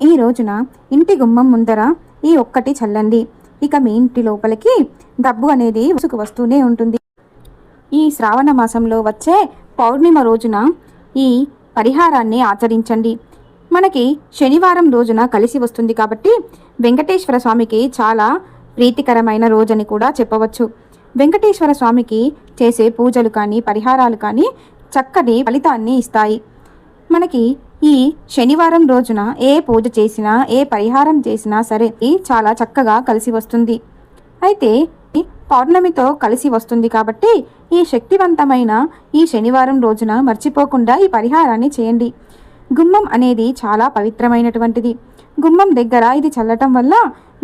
ఈ రోజున ఇంటి గుమ్మం ముందర ఈ ఒక్కటి చల్లండి. ఇక మీ ఇంటి లోపలికి డబ్బు అనేది ఉసుకు వస్తూనే ఉంటుంది. ఈ శ్రావణ మాసంలో వచ్చే పౌర్ణిమ రోజున ఈ పరిహారాన్ని ఆచరించండి. మనకి శనివారం రోజున కలిసి వస్తుంది కాబట్టి వెంకటేశ్వర స్వామికి చాలా ప్రీతికరమైన రోజని కూడా చెప్పవచ్చు. వెంకటేశ్వర స్వామికి చేసే పూజలు కానీ పరిహారాలు కానీ చక్కని ఫలితాన్ని ఇస్తాయి. మనకి ఈ శనివారం రోజున ఏ పూజ చేసినా ఏ పరిహారం చేసినా సరే ఇది చాలా చక్కగా కలిసి వస్తుంది. అయితే పౌర్ణమితో కలిసి వస్తుంది కాబట్టి ఈ శక్తివంతమైన ఈ శనివారం రోజున మర్చిపోకుండా ఈ పరిహారాన్ని చేయండి. గుమ్మం అనేది చాలా పవిత్రమైనటువంటిది. గుమ్మం దగ్గర ఇది చల్లటం వల్ల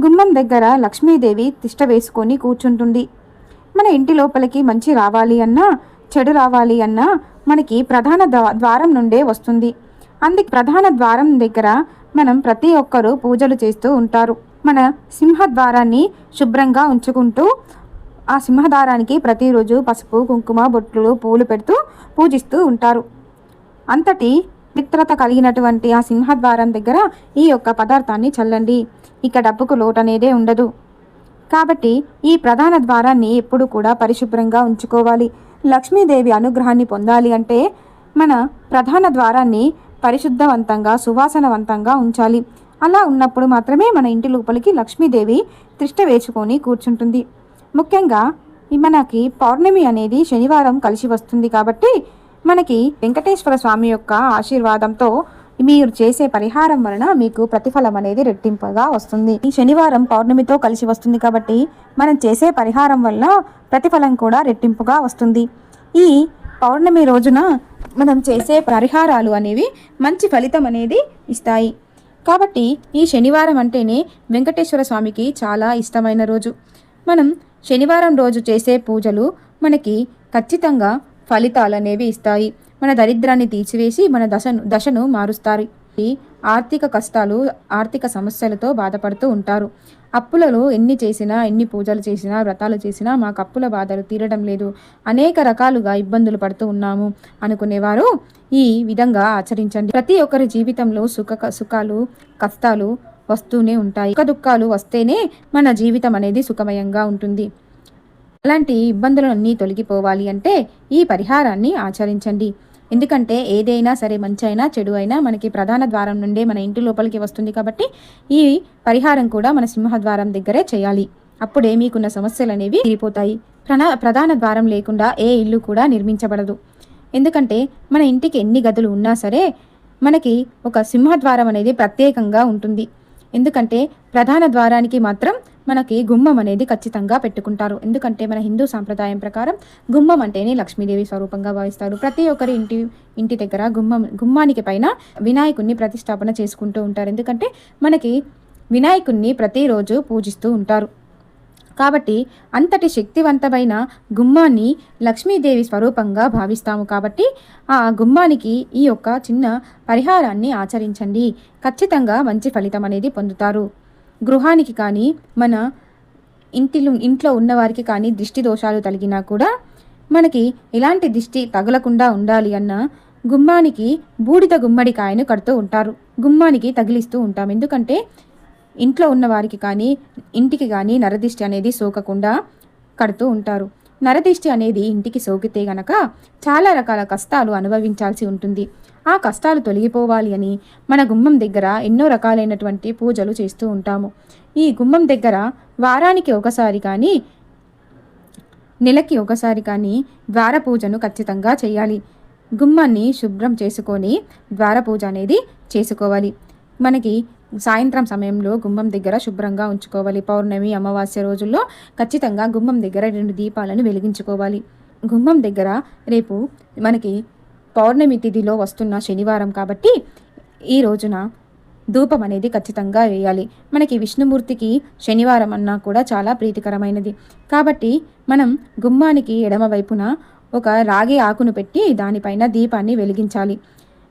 గుమ్మం దగ్గర లక్ష్మీదేవి తిష్ట వేసుకొని కూర్చుంటుంది. మన ఇంటి లోపలికి మంచి రావాలి అన్నా చెడు రావాలి అన్నా మనకి ప్రధాన ద్వారం నుండే వస్తుంది. అందుకే ప్రధాన ద్వారం దగ్గర మనం ప్రతి ఒక్కరూ పూజలు చేస్తూ ఉంటారు. మన సింహద్వారాన్ని శుభ్రంగా ఉంచుకుంటూ ఆ సింహద్వారానికి ప్రతిరోజు పసుపు కుంకుమ బొట్లు పూలు పెడుతూ పూజిస్తూ ఉంటారు. అంతటి మిత్రత కలిగినటువంటి ఆ సింహద్వారం దగ్గర ఈ యొక్క పదార్థాన్ని చల్లండి. ఇక డబ్బుకు లోటు అనేదే ఉండదు. కాబట్టి ఈ ప్రధాన ద్వారాన్ని ఎప్పుడు కూడా పరిశుభ్రంగా ఉంచుకోవాలి. లక్ష్మీదేవి అనుగ్రహాన్ని పొందాలి అంటే మన ప్రధాన ద్వారాన్ని పరిశుద్ధవంతంగా సువాసనవంతంగా ఉంచాలి. అలా ఉన్నప్పుడు మాత్రమే మన ఇంటి లోపలికి లక్ష్మీదేవి తిష్ట వేసుకొని కూర్చుంటుంది. ముఖ్యంగా మనకి పౌర్ణమి అనేది శనివారం కలిసి వస్తుంది కాబట్టి మనకి వెంకటేశ్వర స్వామి యొక్క ఆశీర్వాదంతో మీరు చేసే పరిహారం వలన మీకు ప్రతిఫలం అనేది రెట్టింపుగా వస్తుంది. ఈ శనివారం పౌర్ణమితో కలిసి వస్తుంది కాబట్టి మనం చేసే పరిహారం వల్ల ప్రతిఫలం కూడా రెట్టింపుగా వస్తుంది. ఈ పౌర్ణమి రోజున మనం చేసే పరిహారాలు అనేవి మంచి ఫలితం అనేది ఇస్తాయి. కాబట్టి ఈ శనివారం అంటేనే వెంకటేశ్వర స్వామికి చాలా ఇష్టమైన రోజు. మనం శనివారం రోజు చేసే పూజలు మనకి ఖచ్చితంగా ఫలితాలు అనేవి ఇస్తాయి. మన దరిద్రాన్ని తీసివేసి మన దశను దశను మారుస్తారు ఆర్థిక కష్టాలు ఆర్థిక సమస్యలతో బాధపడుతూ ఉంటారు. అప్పులలో ఎన్ని చేసినా ఎన్ని పూజలు చేసినా వ్రతాలు చేసినా మాకు అప్పుల బాధలు తీరడం లేదు. అనేక రకాలుగా ఇబ్బందులు పడుతూ ఉన్నాము అనుకునేవారు. ఈ విధంగా ఆచరించండి. ప్రతి ఒక్కరి జీవితంలో సుఖ సుఖాలు కష్టాలు వస్తూనే ఉంటాయి. సుఖ దుఃఖాలు వస్తేనే మన జీవితం అనేది సుఖమయంగా ఉంటుంది. అలాంటి ఇబ్బందులన్నీ తొలగిపోవాలి అంటే ఈ పరిహారాన్ని ఆచరించండి. ఎందుకంటే ఏదైనా సరే మంచి అయినా చెడు అయినా మనకి ప్రధాన ద్వారం నుండే మన ఇంటి లోపలికి వస్తుంది కాబట్టి ఈ పరిహారం కూడా మన సింహద్వారం దగ్గరే చేయాలి. అప్పుడే మీకున్న సమస్యలు అనేవి తీరిపోతాయి. ప్రనా ప్రధాన ద్వారం లేకుండా ఏ ఇల్లు కూడా నిర్మించబడదు. ఎందుకంటే మన ఇంటికి ఎన్ని గదులు ఉన్నా సరే మనకి ఒక సింహద్వారం అనేది ప్రత్యేకంగా ఉంటుంది. ఎందుకంటే ప్రధాన ద్వారానికి మాత్రం మనకి గుమ్మం అనేది ఖచ్చితంగా పెట్టుకుంటారు. ఎందుకంటే మన హిందూ సాంప్రదాయం ప్రకారం గుమ్మం అంటేనే లక్ష్మీదేవి స్వరూపంగా భావిస్తారు. ప్రతి ఒక్కరి ఇంటి ఇంటి దగ్గర గుమ్మం గుమ్మానికి పైన వినాయకుడిని ప్రతిష్టాపన చేసుకుంటూ ఉంటారు. ఎందుకంటే మనకి వినాయకుడిని ప్రతిరోజు పూజిస్తూ ఉంటారు. కాబట్టి అంతటి శక్తివంతమైన గుమ్మాన్ని లక్ష్మీదేవి స్వరూపంగా భావిస్తాము. కాబట్టి ఆ గుమ్మానికి ఈ యొక్క చిన్న పరిహారాన్ని ఆచరించండి. ఖచ్చితంగా మంచి ఫలితం అనేది పొందుతారు. గృహానికి కానీ మన ఇంటిలో ఇంట్లో ఉన్నవారికి కానీ దిష్టి దోషాలు తలిగినా కూడా మనకి ఎలాంటి దిష్టి తగలకుండా ఉండాలి అన్న గుమ్మానికి బూడిద గుమ్మడికాయను కడుతూ ఉంటారు. గుమ్మానికి తగిలిస్తూ ఉంటాం. ఎందుకంటే ఇంట్లో ఉన్న వారికి కానీ ఇంటికి కానీ నరదిష్టి అనేది సోకకుండా కడుతూ ఉంటారు. నరదిష్టి అనేది ఇంటికి సోకితే గనక చాలా రకాల కష్టాలు అనుభవించాల్సి ఉంటుంది. ఆ కష్టాలు తొలగిపోవాలి అని మన గుమ్మం దగ్గర ఎన్నో రకాలైనటువంటి పూజలు చేస్తూ ఉంటాము. ఈ గుమ్మం దగ్గర వారానికి ఒకసారి కానీ నెలకి ఒకసారి కానీ ద్వార పూజను ఖచ్చితంగా చేయాలి. గుమ్మాన్ని శుభ్రం చేసుకొని ద్వార పూజ అనేది చేసుకోవాలి. మనకి సాయంత్రం సమయంలో గుమ్మం దగ్గర శుభ్రంగా ఉంచుకోవాలి. పౌర్ణమి అమావాస్య రోజుల్లో ఖచ్చితంగా గుమ్మం దగ్గర రెండు దీపాలను వెలిగించుకోవాలి. గుమ్మం దగ్గర రేపు మనకి పౌర్ణమి తిథిలో వస్తున్న శనివారం కాబట్టి ఈ రోజున ధూపం అనేది ఖచ్చితంగా వేయాలి. మనకి విష్ణుమూర్తికి శనివారం అన్నా కూడా చాలా ప్రీతికరమైనది. కాబట్టి మనం గుమ్మానికి ఎడమ వైపున ఒక రాగి ఆకును పెట్టి దానిపైన దీపాన్ని వెలిగించాలి.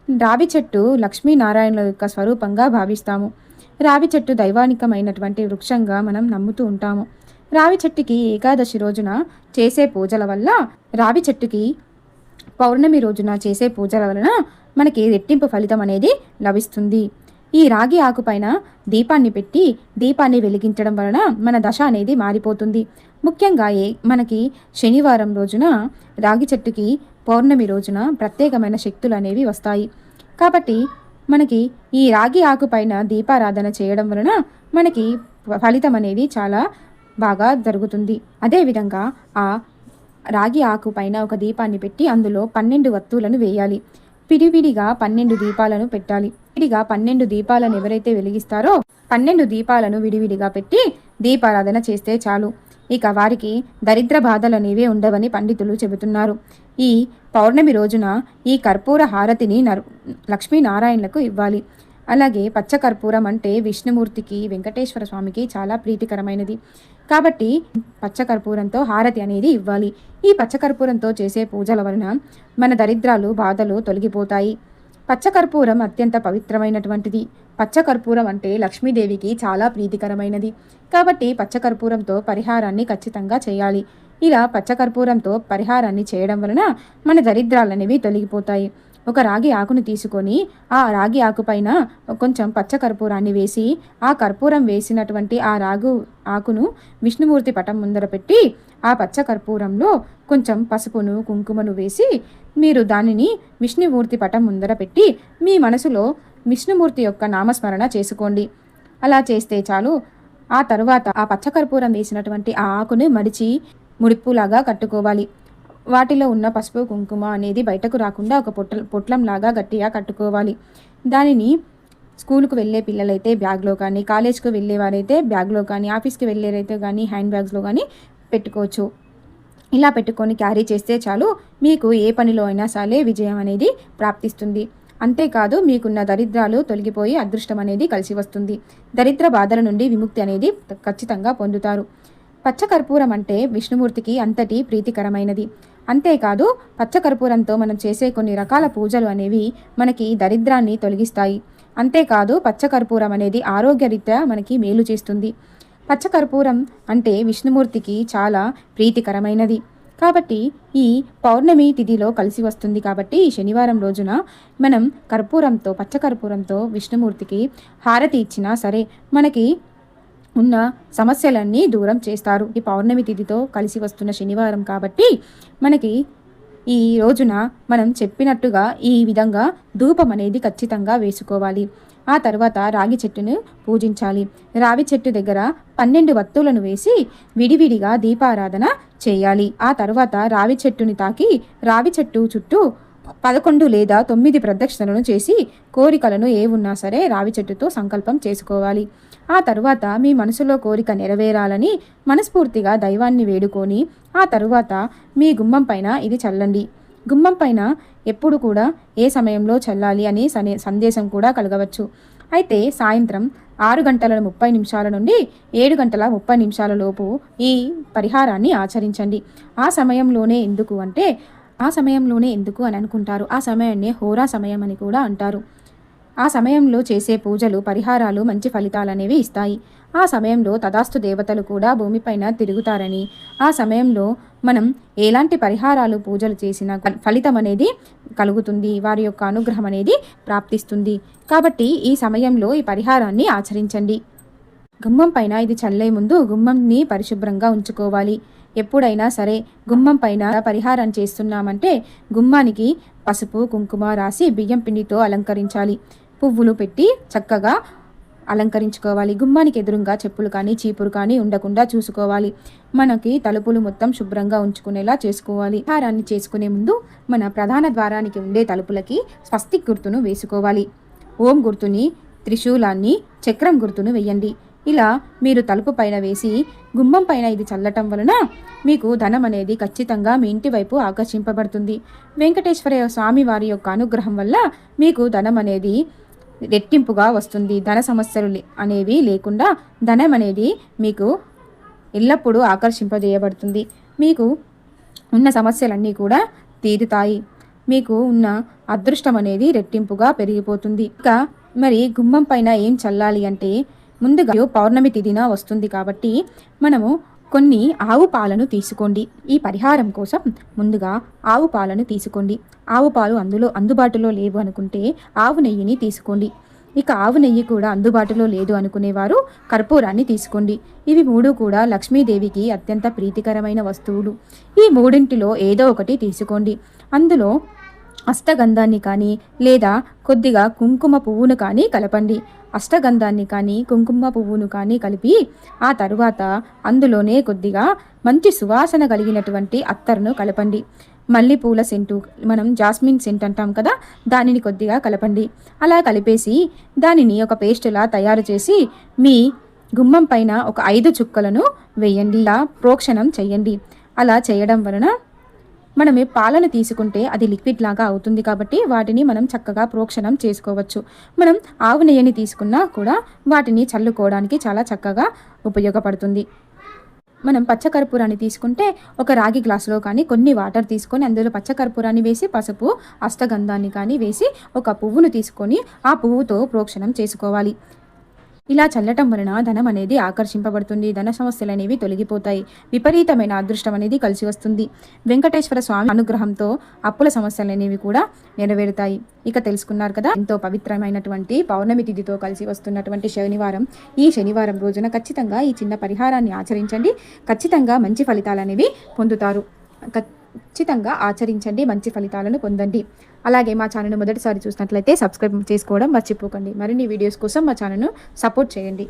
రావి చెట్టు లక్ష్మీనారాయణుల యొక్క స్వరూపంగా భావిస్తాము. రావి చెట్టు దైవానికమైనటువంటి వృక్షంగా మనం నమ్ముతూ ఉంటాము. రావి చెట్టుకి ఏకాదశి రోజున చేసే పూజల వల్ల రావి చెట్టుకి పౌర్ణమి రోజున చేసే పూజల వలన మనకి రెట్టింపు ఫలితం అనేది లభిస్తుంది. ఈ రాగి ఆకుపైన దీపాన్ని పెట్టి దీపాన్ని వెలిగించడం వలన మన దశ అనేది మారిపోతుంది. ముఖ్యంగా ఏ మనకి శనివారం రోజున రాగి చెట్టుకి పౌర్ణమి రోజున ప్రత్యేకమైన శక్తులు అనేవి వస్తాయి. కాబట్టి మనకి ఈ రాగి ఆకుపైన దీపారాధన చేయడం వలన మనకి ఫలితం అనేది చాలా బాగా జరుగుతుంది. అదేవిధంగా ఆ రాగి ఆకు పైన ఒక దీపాన్ని పెట్టి అందులో పన్నెండు వత్తువులను వేయాలి. పిడివిడిగా పన్నెండు దీపాలను పెట్టాలి. విడిగా పన్నెండు దీపాలను ఎవరైతే వెలిగిస్తారో పన్నెండు దీపాలను విడివిడిగా పెట్టి దీపారాధన చేస్తే చాలు. ఇక వారికి దరిద్ర బాధలు అనేవి ఉండవని పండితులు చెబుతున్నారు. ఈ పౌర్ణమి రోజున ఈ కర్పూర హారతిని నర్ లక్ష్మీనారాయణలకు ఇవ్వాలి. అలాగే పచ్చకర్పూరం అంటే విష్ణుమూర్తికి వెంకటేశ్వర స్వామికి చాలా ప్రీతికరమైనది. కాబట్టి పచ్చకర్పూరంతో హారతి అనేది ఇవ్వాలి. ఈ పచ్చకర్పూరంతో చేసే పూజల వలన మన దరిద్రాలు బాధలు తొలగిపోతాయి. పచ్చకర్పూరం అత్యంత పవిత్రమైనటువంటిది. పచ్చకర్పూరం అంటే లక్ష్మీదేవికి చాలా ప్రీతికరమైనది. కాబట్టి పచ్చకర్పూరంతో పరిహారాన్ని ఖచ్చితంగా చేయాలి. ఇలా పచ్చకర్పూరంతో పరిహారాన్ని చేయడం వలన మన దరిద్రాలనేవి తొలగిపోతాయి. ఒక రాగి ఆకును తీసుకొని ఆ రాగి ఆకుపైన కొంచెం పచ్చ కర్పూరాన్ని వేసి ఆ కర్పూరం వేసినటువంటి ఆ రాగు ఆకును విష్ణుమూర్తి పటం ముందర పెట్టి ఆ పచ్చ కర్పూరంలో కొంచెం పసుపును కుంకుమను వేసి మీరు దానిని విష్ణుమూర్తి పటం ముందర పెట్టి మీ మనసులో విష్ణుమూర్తి యొక్క నామస్మరణ చేసుకోండి. అలా చేస్తే చాలు. ఆ తరువాత ఆ పచ్చకర్పూరం వేసినటువంటి ఆ ఆకును మడిచి ముడిప్పులాగా కట్టుకోవాలి. వాటిలో ఉన్న పసుపు కుంకుమ అనేది బయటకు రాకుండా ఒక పొట్ల పొట్లంలాగా గట్టిగా కట్టుకోవాలి. దానిని స్కూల్కు వెళ్ళే పిల్లలైతే బ్యాగ్లో కానీ కాలేజ్కి వెళ్ళేవారైతే బ్యాగ్లో కానీ ఆఫీస్కి వెళ్ళేరైతే కానీ హ్యాండ్ బ్యాగ్స్లో కానీ పెట్టుకోవచ్చు. ఇలా పెట్టుకొని క్యారీ చేస్తే చాలు మీకు ఏ పనిలో అయినా సరే విజయం అనేది ప్రాప్తిస్తుంది. అంతేకాదు మీకున్న దరిద్రాలు తొలగిపోయి అదృష్టం అనేది కలిసి వస్తుంది. దరిద్ర బాధల నుండి విముక్తి అనేది ఖచ్చితంగా పొందుతారు. పచ్చకర్పూరం అంటే విష్ణుమూర్తికి అంతటి ప్రీతికరమైనది. అంతేకాదు పచ్చకర్పూరంతో మనం చేసే కొన్ని రకాల పూజలు అనేవి మనకి దరిద్రాన్ని తొలగిస్తాయి. అంతేకాదు పచ్చకర్పూరం అనేది ఆరోగ్యరీత్యా మనకి మేలు చేస్తుంది. పచ్చకర్పూరం అంటే విష్ణుమూర్తికి చాలా ప్రీతికరమైనది. కాబట్టి ఈ పౌర్ణమి తిథిలో కలిసి వస్తుంది కాబట్టి శనివారం రోజున మనం కర్పూరంతో పచ్చకర్పూరంతో విష్ణుమూర్తికి హారతి ఇచ్చినా సరే మనకి ఉన్న సమస్యలన్నీ దూరం చేస్తారు. ఈ పౌర్ణమి తిథితో కలిసి వస్తున్న శనివారం కాబట్టి మనకి ఈ రోజున మనం చెప్పినట్టుగా ఈ విధంగా ధూపం అనేది ఖచ్చితంగా వేసుకోవాలి. ఆ తర్వాత రాగి చెట్టును పూజించాలి. రావి చెట్టు దగ్గర పన్నెండు వత్తులను వేసి విడివిడిగా దీపారాధన చేయాలి. ఆ తర్వాత రావి చెట్టుని తాకి రావి చెట్టు చుట్టూ పదకొండు లేదా తొమ్మిది ప్రదక్షిణలను చేసి కోరికలను ఏ ఉన్నా సరే రావి చెట్టుతో సంకల్పం చేసుకోవాలి. ఆ తరువాత మీ మనసులో కోరిక నెరవేరాలని మనస్ఫూర్తిగా దైవాన్ని వేడుకొని ఆ తరువాత మీ గుమ్మం పైన ఇది చల్లండి. గుమ్మం పైన ఎప్పుడు కూడా ఏ సమయంలో చల్లాలి అని సందేశం కూడా కలగవచ్చు. అయితే సాయంత్రం ఆరు గంటల ముప్పై నిమిషాల నుండి ఏడు గంటల ముప్పై నిమిషాల లోపు ఈ పరిహారాన్ని ఆచరించండి. ఆ సమయంలోనే ఎందుకు అంటే ఆ సమయంలోనే ఎందుకు అని అనుకుంటారు. ఆ సమయాన్నే హోరా సమయం అని కూడా అంటారు. ఆ సమయంలో చేసే పూజలు పరిహారాలు మంచి ఫలితాలనేవి ఇస్తాయి. ఆ సమయంలో తదాస్తు దేవతలు కూడా భూమిపైన తిరుగుతారని ఆ సమయంలో మనం ఎలాంటి పరిహారాలు పూజలు చేసినా ఫలితం అనేది కలుగుతుంది. వారి యొక్క అనుగ్రహం అనేది ప్రాప్తిస్తుంది. కాబట్టి ఈ సమయంలో ఈ పరిహారాన్ని ఆచరించండి. గుమ్మం పైన ఇది చల్లే ముందు గుమ్మంని పరిశుభ్రంగా ఉంచుకోవాలి. ఎప్పుడైనా సరే గుమ్మం పైన పరిహారం చేస్తున్నామంటే గుమ్మానికి పసుపు కుంకుమ రాసి బియ్యం పిండితో అలంకరించాలి. పువ్వులు పెట్టి చక్కగా అలంకరించుకోవాలి. గుమ్మానికి ఎదురుగా చెప్పులు కానీ చీపురు కానీ ఉండకుండా చూసుకోవాలి. మనకి తలుపులు మొత్తం శుభ్రంగా ఉంచుకునేలా చేసుకోవాలి. ఆహారాన్ని చేసుకునే ముందు మన ప్రధాన ద్వారానికి ఉండే తలుపులకి స్వస్తిక్ గుర్తును వేసుకోవాలి. ఓం గుర్తుని త్రిశూలాన్ని చక్రం గుర్తును వేయండి. ఇలా మీరు తలుపు పైన వేసి గుమ్మం పైన ఇది చల్లటం వలన మీకు ధనం అనేది ఖచ్చితంగా మీ ఇంటి వైపు ఆకర్షింపబడుతుంది. వెంకటేశ్వర స్వామి వారి యొక్క అనుగ్రహం వల్ల మీకు ధనం అనేది రెట్టింపుగా వస్తుంది. ధన సమస్యలు అనేవి లేకుండా ధనం అనేది మీకు ఎల్లప్పుడూ ఆకర్షింపజేయబడుతుంది. మీకు ఉన్న సమస్యలన్నీ కూడా తీరుతాయి. మీకు ఉన్న అదృష్టం అనేది రెట్టింపుగా పెరిగిపోతుంది. ఇంకా మరి గుమ్మం పైన ఏం చల్లాలి అంటే ముందుగా పౌర్ణమి తిథిన వస్తుంది కాబట్టి మనము కొన్ని ఆవు పాలను తీసుకోండి. ఈ పరిహారం కోసం ముందుగా ఆవు పాలను తీసుకోండి. ఆవు పాలు అందులో అందుబాటులో లేవు అనుకుంటే ఆవు నెయ్యిని తీసుకోండి. ఇక ఆవు నెయ్యి కూడా అందుబాటులో లేదు అనుకునేవారు కర్పూరాన్ని తీసుకోండి. ఇవి మూడు కూడా లక్ష్మీదేవికి అత్యంత ప్రీతికరమైన వస్తువులు. ఈ మూడింటిలో ఏదో ఒకటి తీసుకోండి. అందులో అష్టగంధాన్ని కానీ లేదా కొద్దిగా కుంకుమ పువ్వును కానీ కలపండి. అష్టగంధాన్ని కానీ కుంకుమ పువ్వును కానీ కలిపి ఆ తరువాత అందులోనే కొద్దిగా మంచి సువాసన కలిగినటువంటి అత్తరును కలపండి. మల్లెపూల సెంటు మనం జాస్మిన్ సెంట్ అంటాం కదా దానిని కొద్దిగా కలపండి. అలా కలిపేసి దానిని ఒక పేస్టులా తయారు చేసి మీ గుమ్మం పైన ఒక ఐదు చుక్కలను వేయండి. ఇలా ప్రోక్షణం చేయండి. అలా చేయడం వలన మనం పాలను తీసుకుంటే అది లిక్విడ్ లాగా అవుతుంది కాబట్టి వాటిని మనం చక్కగా ప్రోక్షణం చేసుకోవచ్చు. మనం ఆవు నెయ్యిని తీసుకున్నా కూడా వాటిని చల్లుకోవడానికి చాలా చక్కగా ఉపయోగపడుతుంది. మనం పచ్చకర్పూరాన్ని తీసుకుంటే ఒక రాగి గ్లాసులో కానీ కొన్ని వాటర్ తీసుకొని అందులో పచ్చకర్పూరాన్ని వేసి పసుపు అష్టగంధాన్ని కానీ వేసి ఒక పువ్వును తీసుకొని ఆ పువ్వుతో ప్రోక్షణం చేసుకోవాలి. ఇలా చల్లటం వలన ధనం అనేది ఆకర్షింపబడుతుంది. ధన సమస్యలు అనేవి తొలగిపోతాయి. విపరీతమైన అదృష్టం అనేది కలిసి వస్తుంది. వెంకటేశ్వర స్వామి అనుగ్రహంతో అప్పుల సమస్యలు అనేవి కూడా నెరవేరుతాయి. ఇక తెలుసుకున్నారు కదా ఎంతో పవిత్రమైనటువంటి పౌర్ణమి తిథితో కలిసి వస్తున్నటువంటి శనివారం. ఈ శనివారం రోజున ఖచ్చితంగా ఈ చిన్న పరిహారాన్ని ఆచరించండి. ఖచ్చితంగా మంచి ఫలితాలు అనేవి పొందుతారు. ఖచ్చితంగా ఆచరించండి మంచి ఫలితాలను పొందండి. అలాగే మా ఛానల్ను మొదటిసారి చూసినట్లయితే సబ్స్క్రైబ్ చేసుకోవడం మర్చిపోకండి. మరిన్ని వీడియోస్ కోసం మా ఛానల్ను సపోర్ట్ చేయండి.